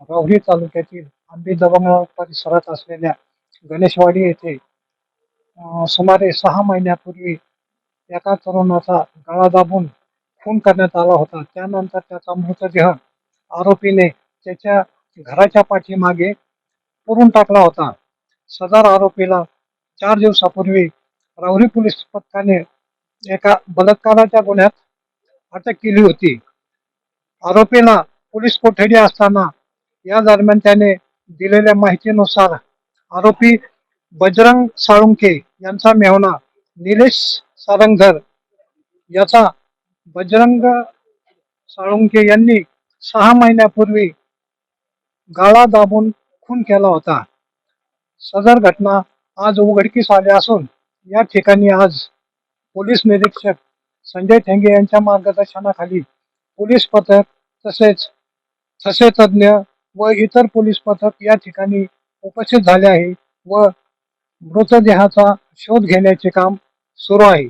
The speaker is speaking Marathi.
राहुरी तालुक्यातील आंबे दबंगनाळ परिसरात असलेल्या गणेशवाडी येथे सुमारे सहा महिन्यापूर्वी एका तरुणाचा गळा दाबून खून करण्यात आला होता. त्यानंतर त्याचा मृतदेह आरोपीने त्याच्या घराच्या पाठीमागे पुरून टाकला होता. सदर आरोपीला चार दिवसापूर्वी राहुरी पोलीस पथकाने एका बलात्काराच्या गुन्ह्यात अटक केली होती. आरोपीला पोलीस कोठडी असताना या दरम्यान त्याने दिलेल्या माहितीनुसार आरोपी बजरंग साळुंके यांचा मेहना निलेश सारंगधर याचा बजरंग साळुंके यांनी सहा महिन्यापूर्वी गाळा दाबून खून केला होता. सदर घटना आज उघडकीस आली असून या ठिकाणी आज पोलीस निरीक्षक संजय ठेंगे यांच्या मार्गदर्शनाखाली पोलीस पथक तसेच ठसे तज्ज्ञ व इतर पोलीस पथक या ठिकाणी उपस्थित झाले आहे व मृतदेहाचा शोध घेण्याचे काम सुरू आहे.